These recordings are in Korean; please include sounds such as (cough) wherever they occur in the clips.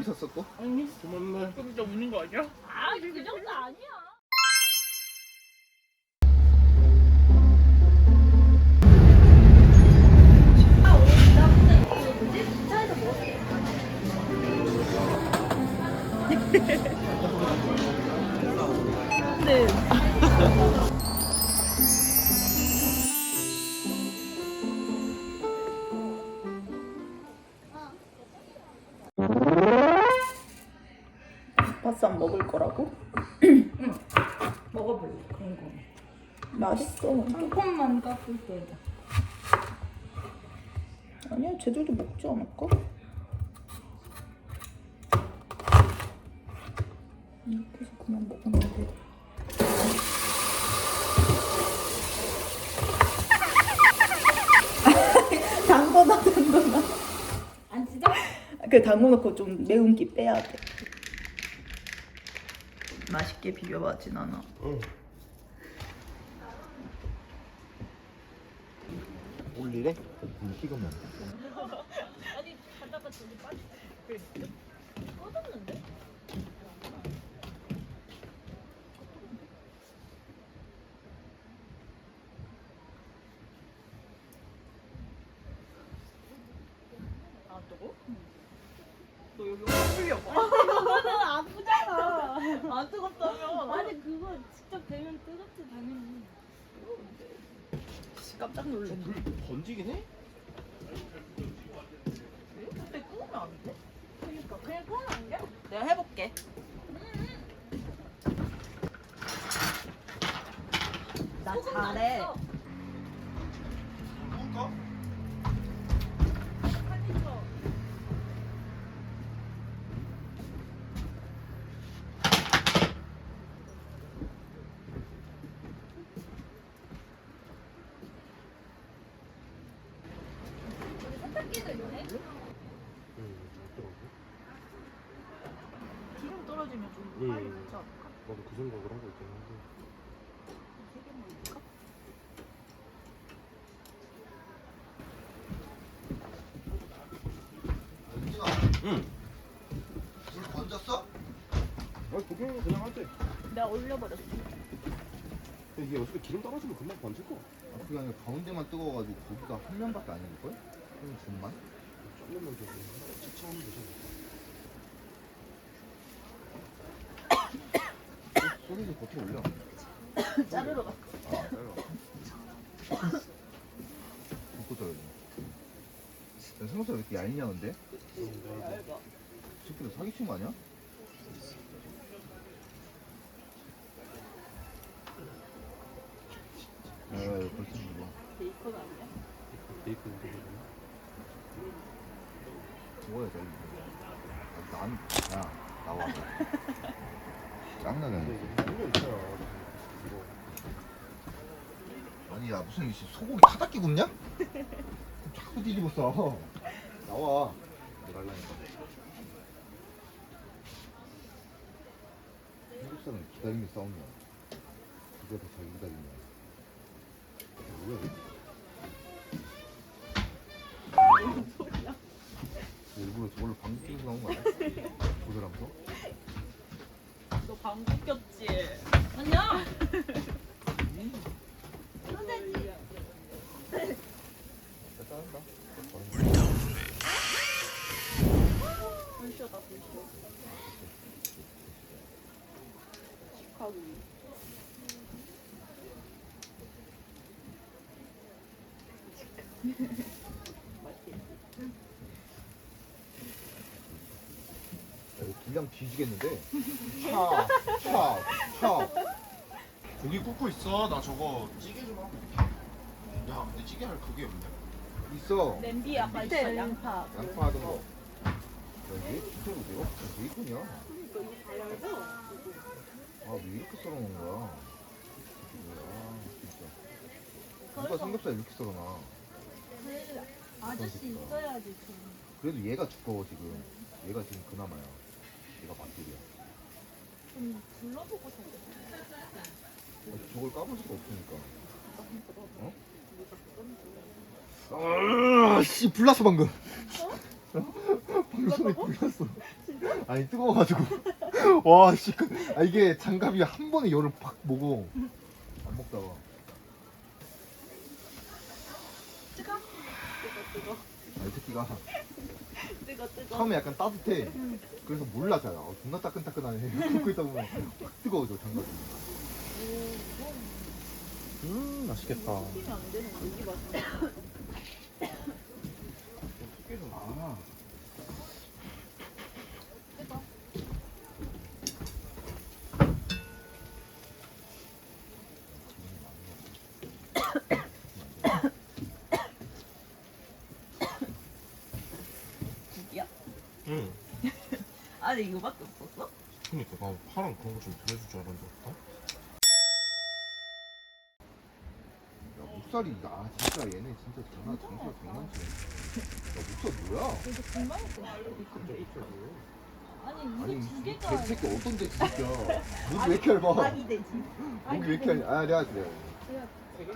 있었어 또? 아니 고맙네. 그럼 진짜 우는 거 아니야? 아 그 정도 아니야. 바쌈 먹을 거라고? 먹어볼래 그런 거. 맛있어. 조금만 깎을 때. 아니야, 쟤들도 먹지 않을까? 이렇게 해서 그냥 돼. (laughs) 담궈놔, 담궈놔. 안 찢어? 그 담궈놓고 좀 매운 기 빼야 돼. 맛있게 비벼봤진 않아. 응. 올리래? 물 식으면 아니 가다가 저기 빠지. 꺼졌는데? 아 뜨거? 너 여기 풀려고? 그거는 아프잖아. 안 뜨겁다며? 아니 그거 직접 되면 뜨겁지 당연히. 깜짝 놀랐네. 물 번지긴 해? 근데 끄면 안 돼? 그러니까 그냥 그건 안 돼. 내가 해볼게. 나 잘해. 누울까? 네. 응, 어쩌라고? 기름 떨어지면 좀 응. 빨리 되지 않을까? 나도 그 생각을 하고 있긴 한데. 세개 먹을까? 응. 물 건졌어? 아, 그게 그냥 하지. 내가 올려버렸어. 근데 이게 어차피 기름 떨어지면 금방 번질 거. 아, 그게 아니라 가운데만 뜨거워가지고 고기가 한 면밖에 아닐걸? 한 중만? 조금만 더 차차하면 되잖아. 소리도 버텨 올려 자르러 가. 아 잘라 붓고 떨어져 야, 생각보다 왜 이렇게 얇냐 근데? 새끼들 사기친 거 아니야? 에이 벌써 죽어 베이컨 아니야? 베이컨 이렇게 죽어야 돼 이거 아, 난, 야 나와 짱나네. 이거. 아니 야 무슨 이 소고기 타닥기 굽냐? (laughs) 자꾸 뒤집어 써 나와 하려니까 한국 사람 기다리는 싸움이야 누가 더 자기 기다리냐 뭐야 이거 일부러 저걸로 방귀 끼고 나온 거 아니야? (laughs) 보더라면서? 너 방구 꼈지? 아니야. 짜증난다 불쇼다 불쇼. 식하고. 분량 뒤지겠는데? (laughs) 차, 차, 차. 고기 굽고 있어. 나 저거 찌개 좀 하고. 야, 근데 찌개 할 그게 없네. 있어. 냄비 아까 밑에 있어 양파. 양파 하던 거. 야, 이게 진짜 보세요? 베이컨이야. 아, 왜 이렇게 썰어놓은 거야? 뭐야, 진짜. 누가 삼겹살 이렇게 썰어놔? 아저씨 있어야지 좀. 그래도 얘가 두꺼워, 지금. 얘가 지금 그나마야. 얘가 맛들이야. 좀 둘러보고 생겼어. 어, 저걸 까볼 수가 없으니까. 어? 아, 씨, 불났어, 방금. (laughs) 방금 손에 불났어. 아니 뜨거워가지고 (laughs) 와 씨 아, 이게 장갑이 한 번에 열을 팍 먹어 안 먹다가 뜨거 뜨거 아, 이 새끼가 뜨거 뜨거 처음에 약간 따뜻해. 그래서 몰라 잘. 어, 존나 따끈따끈하네. (laughs) 굽고 있다 보면 확 뜨거워져 장갑이. 음 맛있겠다. 튀면 안 되는 고기 맛 아 뜨거 국이야? 응. 아니 이거밖에 없었어? 그니까 나 파랑 그런 거 좀 잘해줄 줄 알았는데 없다. 야, 목살이 아 진짜 얘네 진짜 장난 정말 장난치네 야 목살 뭐야 이거 금방 했어. 아니 아니 이게 두이 개가 새끼 어떤 데 진짜 (laughs) 목이 왜 이렇게 얇아 아니 되지 목이 왜 이렇게 얇아 아 내가 그래 됐어?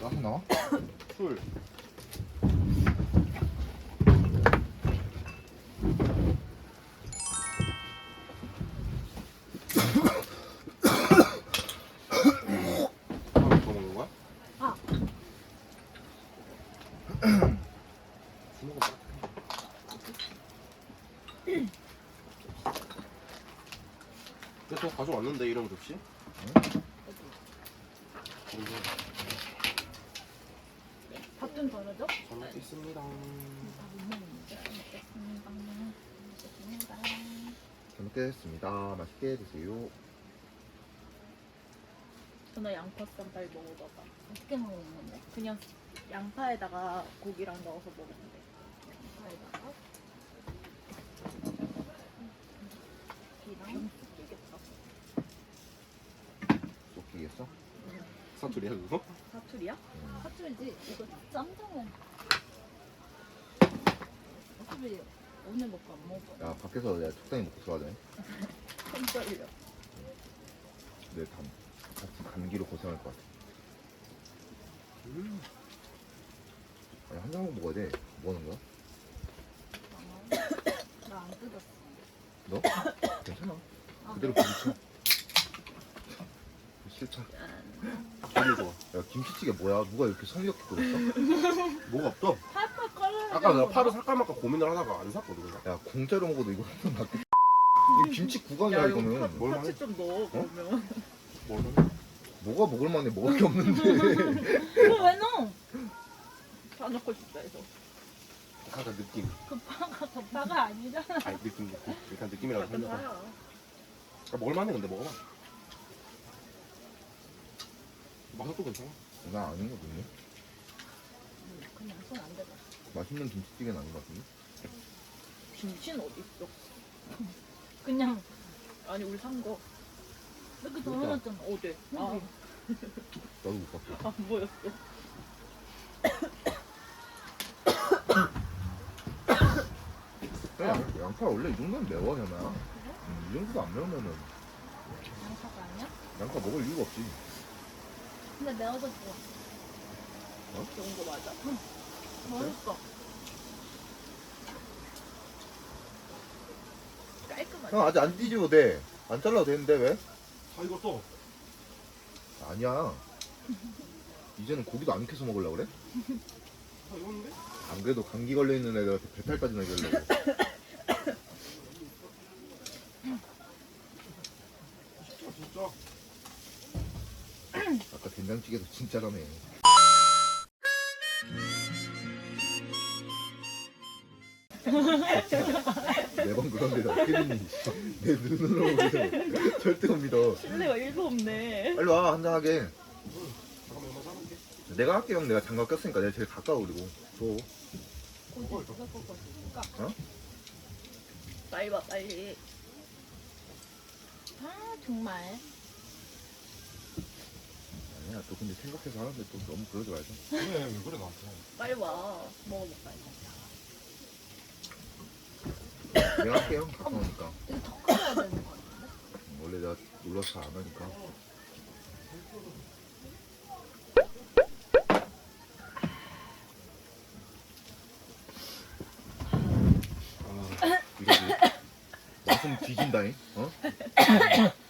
나서 나와? 술. 하나 더 먹는 거야? 아. 술 먹어봐. 근데 또 가져왔는데 이런 접시? 밥 좀 덜어줘? 잘 먹겠습니다. 먹는데. 잘 맛있게 드세요 전화 양파 쌈발 먹어봐봐 어떻게 먹는 건데? 그냥 양파에다가 고기랑 넣어서 돼 양파에다가 고기랑 튀겠다 쏙히겠어? 사투리야 그거? 사투리야? 사줄지 이거 쌈장은 어차피 오늘 먹고 안 먹어. 야 밖에서 내가 적당히 먹고 들어가자 (laughs) 손 떨려 내 감, 같이 감기로 고생할 것 같아 음. 아니 한 장만 먹어야 돼 뭐 하는 거야? (coughs) 나 안 뜯었어. 너? (coughs) 괜찮아 그대로 부딪혀 (laughs) 싫다 되게 좋아. 야 김치찌개 뭐야 누가 이렇게 성의 없게 끓였어? 뭐가 없어? 아까 내가 파를 살까 말까 고민을 하다가 안 샀거든. 야 공짜로 먹어도 이거 한번 낫겠 이 김치 구간이야 이거 이거는 뭘 파츠 좀 넣어 그러면 뭘 뭐가 먹을 만해 먹을 게 없는데 (laughs) 이거 왜 넣어? 다 넣고 싶다 해서 약간 느낌. 급파가 급파가 아니잖아. 아니 느낌 느낌. 일단 느낌이라고 약간 생각해. 사야 아, 먹을 만해 근데 먹어봐. 맛도 괜찮아. 나 아닌 거 같은데 그냥 손 안 대봐. 맛있는 김치찌개는 아닌 것 같은데 김치는 어디 있어? 그냥 아니 우리 산 거 이렇게 덜어놨잖아. 어디? 아, 여기. 나도 못 봤어 안 보였어 야, 양- 양파 원래 이 정도면 매워 현아 음, 이 정도도 안 매우면은 양파가 아니야? 양파 먹을 이유가 없지 근데 매워서 좋아. 좋은 거 맞아 맛있어. 깔끔하지 형 아직 안 뒤집어도 돼 안 잘라도 되는데 왜? 다 익었어. 아니야 이제는 고기도 안 캐서 먹으려고 그래? 다 익었는데? 안 그래도 감기 걸려 있는 애들한테 배탈까지 나게 진짜 진짜. 아까 된장찌개도 진짜라며 매번 그런데 나 어떻게 믿니? 내 눈으로 보면 절대 못 믿어 신뢰가 1도 없네. 빨리 와 한잔하게. 내가 할게 형. 내가 장갑 꼈으니까 내가 제일 가까워 그리고. 줘. 꺾어? 빨리 와 빨리. 아 정말. 아니야 또 근데 생각해서 하는데 또 너무 그러지 말자. 그래 왜 그래 나한테. 빨리 와. 먹어볼까 이거 내가 할게 형 가까우니까 더 되는 거? 원래 내가 잘안 하니까. 아, 이거 뭐, 맛은 뒤진다잉? 어? (laughs)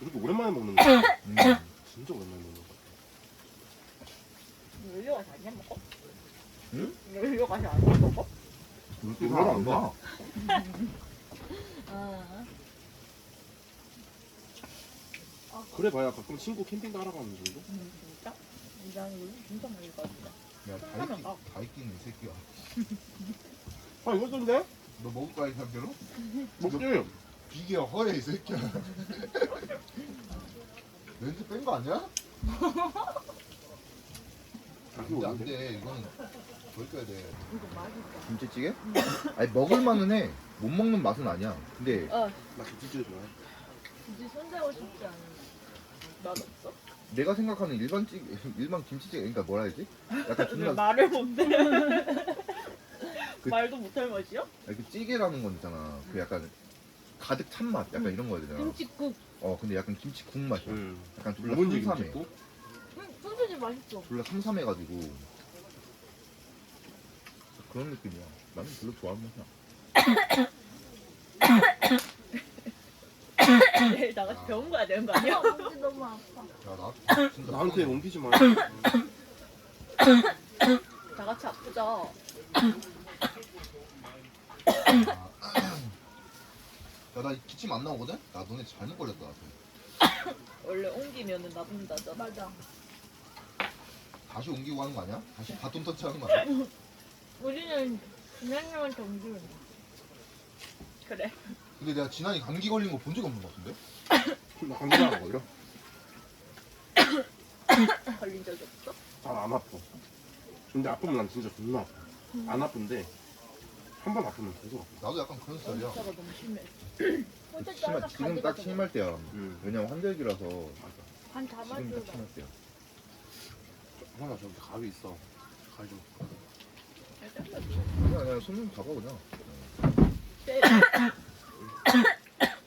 이렇게 오랜만에 먹는 거야. 음. 진짜 오랜만에 먹는 거야. 연료가 잘안 먹어? 응? 연료가 잘안 먹어? 이거 잘안 가. 어. 그래 봐야 가끔 친구 캠핑 따라가는 정도? 음, 진짜? 난 연료 진짜 많이 가진다. 야, 다 있긴, 다 있긴 이 새끼야. (laughs) 아 이거 던데 너 먹을 거야, 이 상태로? 먹지. 비계가 허해, 이 새끼야. (laughs) 렌즈 뺀 거 아니야? 안 돼, 안 돼. 이거 는더 있어야 돼. 이거 맛있다. 김치찌개? 아니, 먹을만은 해. 못 먹는 맛은 아니야. 근데 어, 나 김치찌개 좋아해. 굳이 손대고 싶지 않은데. 맛없어? 내가 생각하는 일반 찌개, (laughs) 일반 김치찌개, 그러니까 뭐라 해야지? 약간 (laughs) 왜 존나 말을 못해? (laughs) 그- 말도 못할 맛이야? 그 찌개라는 건 있잖아. 그 약간 가득 찬 맛, 약간 이런 거야 되잖아. 김치국. 어, 근데 약간 김치국 맛이야. 응. 약간 묵은지 삼삼해. 김치국? 응, 소세지 맛있어. 졸라 삼삼해가지고 그런 느낌이야. 나는 별로 좋아하는 맛이야. 내일 나같이 병원 가야 되는 거 아니야? 아, 목이 너무 아파. 야, 나 진짜 나한테 옮기지 마. 다 같이 아프자. 야, 나 기침 안 나오거든? 나 너네 잘못 걸렸다. 원래 옮기면은 나쁜다잖아. 맞아. 다시 옮기고 하는 거 아니야? 다시 바톤 터치 하는 거 아니야? (laughs) 우리는 준현님한테 옮기면 돼. 그래. 근데 내가 지난이 감기 걸린 거 본 적이 없는 거 같은데? 나 감기 안 걸려. (coughs) 걸린 적이 없어? 잘안 아파. 근데 아프면 난 진짜 존나 아파. 안 아픈데 한 번 아프면 계속 아파. 나도 약간 그런 스타일이야. 진짜가 너무 심해. (coughs) 하나 지금 딱 심할 때야. 응. 왜냐면 환절기라서 반 지금 딱. 심할 때야. 하나 저기 가위 있어. 가위 좀. 그냥 그냥 손님 잡아 그냥. 때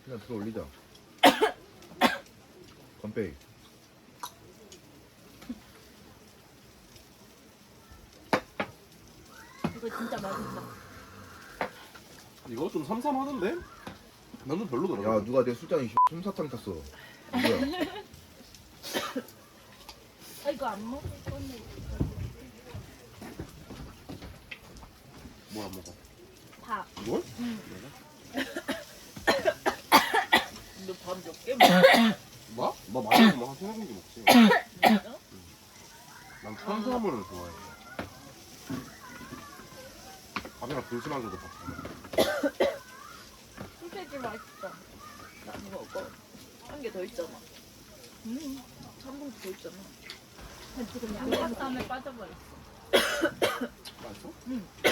그냥 들어 올리자. 건페이. 이거 진짜 맛있다. 이거 좀 삼삼하던데? 나는 별로더라고. 야 누가 내 술잔에 솜사탕 탔어. 뭐야? 아, 이거 안 먹을 건데. 뭐 안 먹어? 밥. 이걸? 너밥 몇개 먹어? 뭐? 나 많이 먹으면 한 세네 공기 먹지. 진짜? 난 탄수화물을 좋아해. 밥이랑 불심한 것도 밥. 소세지 맛있어. 나도 먹어. 한 개 더 있잖아. 음. 한 봉지 더 있잖아. 지금 양파쌈에 빠져버렸어. 맛있어? 딱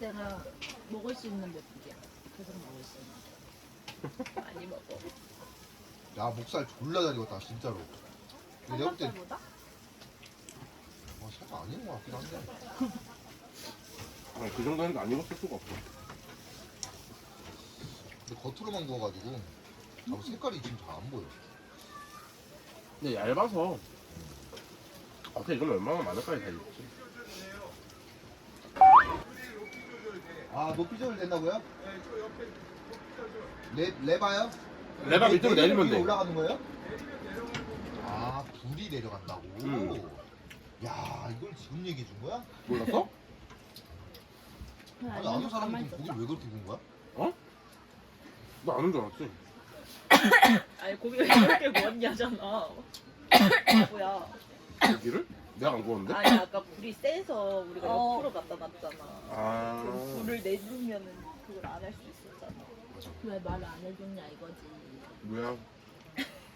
내가 먹을 수 있는 메뚜기야. 계속 먹을 수 있는. 많이 먹어. 야 목살 졸라 잘 익었다 진짜로. 근데 내가 볼때 삼겹살보다? 어, 살짝 아닌 것 같긴 한데. 아니 그 정도 했는데 안 익었을 수가 없어. 근데 겉으로만 구워가지고 아, 뭐 색깔이 지금 잘 안 보여. 근데 얇아서 어떻게 이건 얼마나 많을까에 다 익지. 아 높이 져도 된다고요? 레 레바요? 레바 밑으로 내리면 돼. 올라가는 거예요? 아 불이 내려간다고. 음. 야 이걸 지금 얘기해 준 거야? 몰랐어? 아니 아는 사람이 고기를 왜 그렇게 구운 거야? 나 아는 줄 알았지. 아니 고기가 이렇게 구웠냐잖아. (coughs) 뭐야? 고기를? 내가 안 구웠는데? 아니 아까 불이 세서 우리가 어. 옆으로 갖다 놨잖아. 아. 그 불을 내주면은 그걸 안 할 수 있었잖아. 왜 말을 안 해줬냐 이거지. 뭐야? (laughs)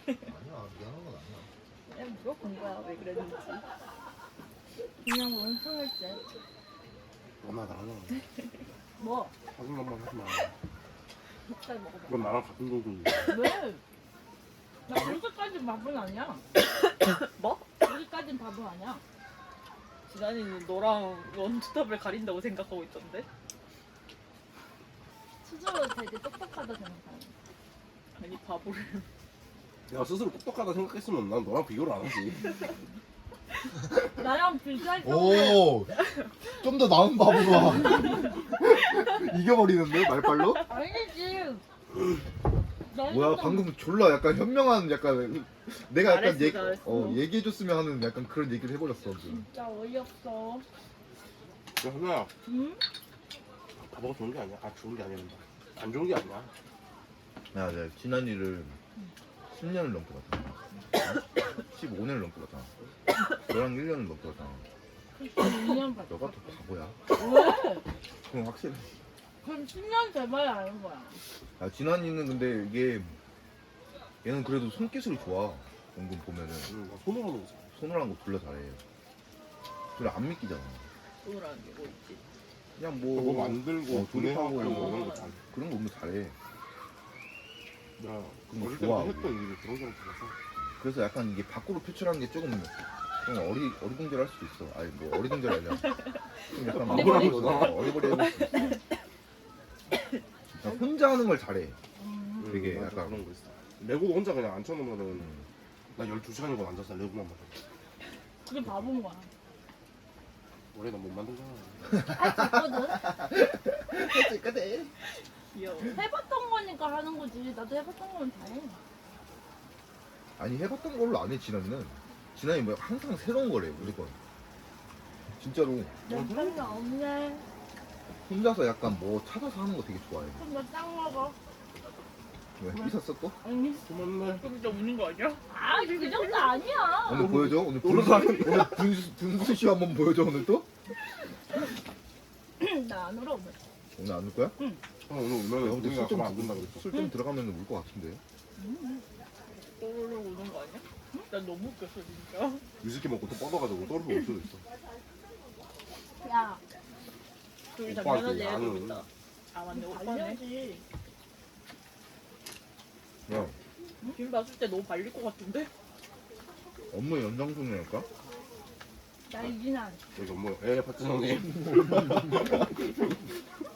아니야 미안한 건 아니야. 그냥 물어본 거야 왜 그랬는지. 그냥 원숭을 째. 너나 나랑 뭐? 사진 한번 하지 마. 잘 먹어봐. 그건 나랑 같은 정도인데. 왜? 나 그렇게까지 밥은 아니야. (coughs) 뭐? 여기까진 밥은 아니야. 지난이는 너랑 원투탑을 가린다고 생각하고 있던데. 스스로 되게 똑똑하다 생각하는. 아니 바보를. 내가 스스로 똑똑하다 생각했으면 난 너랑 비교를 안 하지. (laughs) 나랑 비슷할 정도. 오! 좀 더 나은 바보가 (laughs) 이겨버리는데 말빨로? 아니지. (laughs) 뭐야 좀- 방금 졸라 약간 현명한 약간 내가 약간 잘했어, 얘기, 잘했어. 어, 얘기해줬으면 하는 약간 그런 얘기를 해버렸어 지금. 진짜 어이없어. 야, 하나야. 응? 바보가 좋은 게 아니야. 아, 좋은 게 아니란다. 안 좋은 게 아니야. 야 내가 지난 일을 10년을 넘게 봤잖아 15년을 넘게 봤잖아 너랑 1년을 넘게 봤잖아 2년 봤어. 너가 더 바보야 왜? 그건 확실해 그럼 10년 돼봐야 아는 거야. 야 지난이는 근데 이게 얘는 그래도 손기술이 좋아 은근 보면은 응, 나 손으로 하는 거지. 손을 한거 졸라 잘해 그래 안 믿기잖아 우울한 게뭐 있지? 그냥 뭐, 뭐, 만들고, 어, 조립하고 분해하고 이런 거. 이런 거 잘. 그런 거 보면 잘해 나 그런 거 어릴 때부터 좋아하고. 했던 일이 그런 거랑 달라서. 그래서 약간 이게 밖으로 표출하는 게 조금 좀 어리 어리둥절할 수도 있어. 아니 뭐 어리둥절이 아니라 좀 약간 (laughs) 어, 거잖아. 어리버리할 수 있어. 그냥 혼자 하는 걸 잘해. 음. 되게 맞아, 약간- 그런 거 있어. 레고 혼자 그냥 앉혀놓으면은 음. 나 12시간이고 앉아서 레고만 만들어. 그게 바본 거야. 원래 난못 만들잖아. 아, 됐거든? 그래. 귀여워. 해봤던 거니까 하는 거지. 나도 해봤던 거면 다 해. 아니 해봤던 걸로 안 해 지난이는. 지난이 뭐 항상 새로운 거래 무조건. 진짜로 연습이 없네. 혼자서 약간 뭐 찾아서 하는 거 되게 좋아해. 그럼 너짱 먹어. 왜 삐졌어 또? 아니. 고맙네. 진짜 우는 거 아니야? 아, 그 정도 아니야. 오늘 보여줘? 오늘 오늘 분수 오늘 분수 분수 씨 한번 보여줘 오늘 또? 나 안 울어. 오늘. 오늘 안 올 거야? 형 오늘 야, 오면은 근데 우리가 술좀 가면 안 된다 그랬어. 술좀 들어가면 울 것 같은데. 또르르 우는 거 아니야? 난 너무 웃겼어 진짜. 위스키 먹고 또 뻗어가지고 떨어져 올 수도 있어. 야, 둘이 오빠한테 장난하지 나는- 좀 있다. 아 맞네 오빠네. 달려야지. 야김 봤을 때 너무 발릴 것 같은데? 업무 연장선이랄까? 나 이진아. 여기 뭐, 에, 박진영님. (laughs)